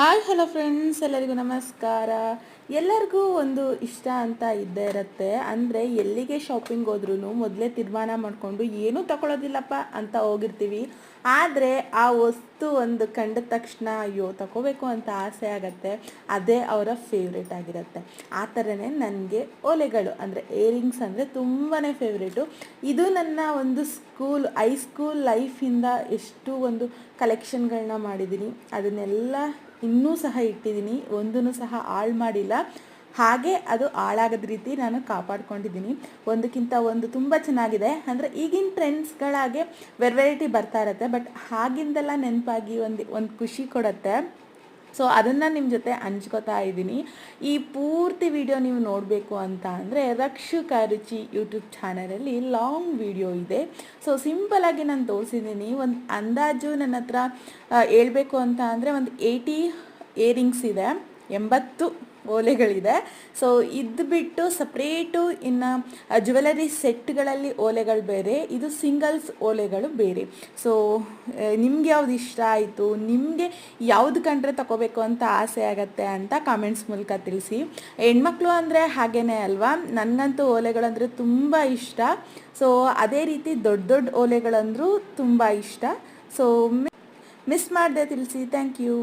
Hi, hello friends, ಎಲ್ಲರಿಗೂ ನಮಸ್ಕಾರ. ಎಲ್ಲರಿಗೂ ಒಂದು ಇಷ್ಟ ಅಂತ ಇದ್ದೇ ಇರುತ್ತೆ. ಅಂದರೆ ಎಲ್ಲಿಗೆ ಶಾಪಿಂಗ್ ಹೋದ್ರೂ ಮೊದಲೇ ತೀರ್ಮಾನ ಮಾಡಿಕೊಂಡು ಏನೂ ತಗೊಳ್ಳೋದಿಲ್ಲಪ್ಪ ಅಂತ ಹೋಗಿರ್ತೀವಿ. ಆದರೆ ಆ ವಸ್ತು ಒಂದು ಕಂಡ ತಕ್ಷಣ ಅಯ್ಯೋ ತಗೋಬೇಕು ಅಂತ ಆಸೆ ಆಗತ್ತೆ. ಅದೇ ಅವರ ಫೇವ್ರೇಟ್ ಆಗಿರುತ್ತೆ. ಆ ಥರನೇ ನನಗೆ ಓಲೆಗಳು, ಅಂದರೆ ಏರಿಂಗ್ಸ್ ಅಂದರೆ ತುಂಬಾ ಫೇವ್ರೇಟು ಇದು ನನ್ನ ಒಂದು ಸ್ಕೂಲ್ ಹೈಸ್ಕೂಲ್ ಲೈಫಿಂದ ಎಷ್ಟು ಒಂದು ಕಲೆಕ್ಷನ್ಗಳನ್ನ ಮಾಡಿದ್ದೀನಿ. ಅದನ್ನೆಲ್ಲ ಇನ್ನೂ ಸಹ ಇಟ್ಟಿದ್ದೀನಿ ಒಂದೂ ಸಹ ಹಾಳು ಮಾಡಿಲ್ಲ. ಹಾಗೆ ಅದು ಹಾಳಾಗದ ರೀತಿ ನಾನು ಕಾಪಾಡ್ಕೊಂಡಿದ್ದೀನಿ. ಒಂದಕ್ಕಿಂತ ಒಂದು ತುಂಬ ಚೆನ್ನಾಗಿದೆ. ಅಂದರೆ ಈಗಿನ ಟ್ರೆಂಡ್ಸ್ಗಳಾಗೆ ವೆರೈಟಿ ಬರ್ತಾ ಇರುತ್ತೆ ಬಟ್ ಹಾಗಿಂದೆಲ್ಲ ನೆನಪಾಗಿ ಒಂದು ಒಂದು ಖುಷಿ ಕೊಡುತ್ತೆ. ಸೊ ಅದನ್ನು ನಿಮ್ಮ ಜೊತೆ ಹಂಚ್ಕೋತಾ ಇದ್ದೀನಿ. ಈ ಪೂರ್ತಿ ವಿಡಿಯೋ ನೀವು ನೋಡಬೇಕು ಅಂತ ಅಂದರೆ ರಕ್ಷು ರುಚಿ ಯೂಟ್ಯೂಬ್ ಚಾನಲಲ್ಲಿ ಲಾಂಗ್ ವಿಡಿಯೋ ಇದೆ. ಸೊ ಸಿಂಪಲಾಗಿ ನಾನು ತೋರಿಸಿದ್ದೀನಿ. ಒಂದು ಅಂದಾಜು ನನ್ನ ಹತ್ರ ಹೇಳಬೇಕು ಅಂತ ಅಂದರೆ ಒಂದು ಏಯ್ಟಿ ಏರಿಂಗ್ಸ್ ಇದೆ. ಎಂಬತ್ತು ಓಲೆಗಳಿದೆ. ಸೊ ಇದು ಬಿಟ್ಟು ಸಪ್ರೇಟು ಇನ್ನು ಜ್ಯುವೆಲರಿ ಸೆಟ್ಗಳಲ್ಲಿ ಓಲೆಗಳು ಬೇರೆ, ಇದು ಸಿಂಗಲ್ಸ್ ಓಲೆಗಳು ಬೇರೆ. ಸೊ ನಿಮ್ಗೆ ಯಾವ್ದು ಇಷ್ಟ ಆಯಿತು? ನಿಮಗೆ ಯಾವ್ದು ಕಂಡ್ರೆ ತಗೋಬೇಕು ಅಂತ ಆಸೆ ಆಗತ್ತೆ ಅಂತ ಕಾಮೆಂಟ್ಸ್ ಮೂಲಕ ತಿಳಿಸಿ. ಹೆಣ್ಮಕ್ಳು ಅಂದರೆ ಹಾಗೇನೆ ಅಲ್ವಾ? ನನಗಂತೂ ಓಲೆಗಳಂದರೆ ತುಂಬ ಇಷ್ಟ. ಸೊ ಅದೇ ರೀತಿ ದೊಡ್ಡ ದೊಡ್ಡ ಓಲೆಗಳಂದ್ರೂ ತುಂಬ ಇಷ್ಟ. ಸೊ ಮಿಸ್ ಮಾಡಿದೆ ತಿಳಿಸಿ. Thank you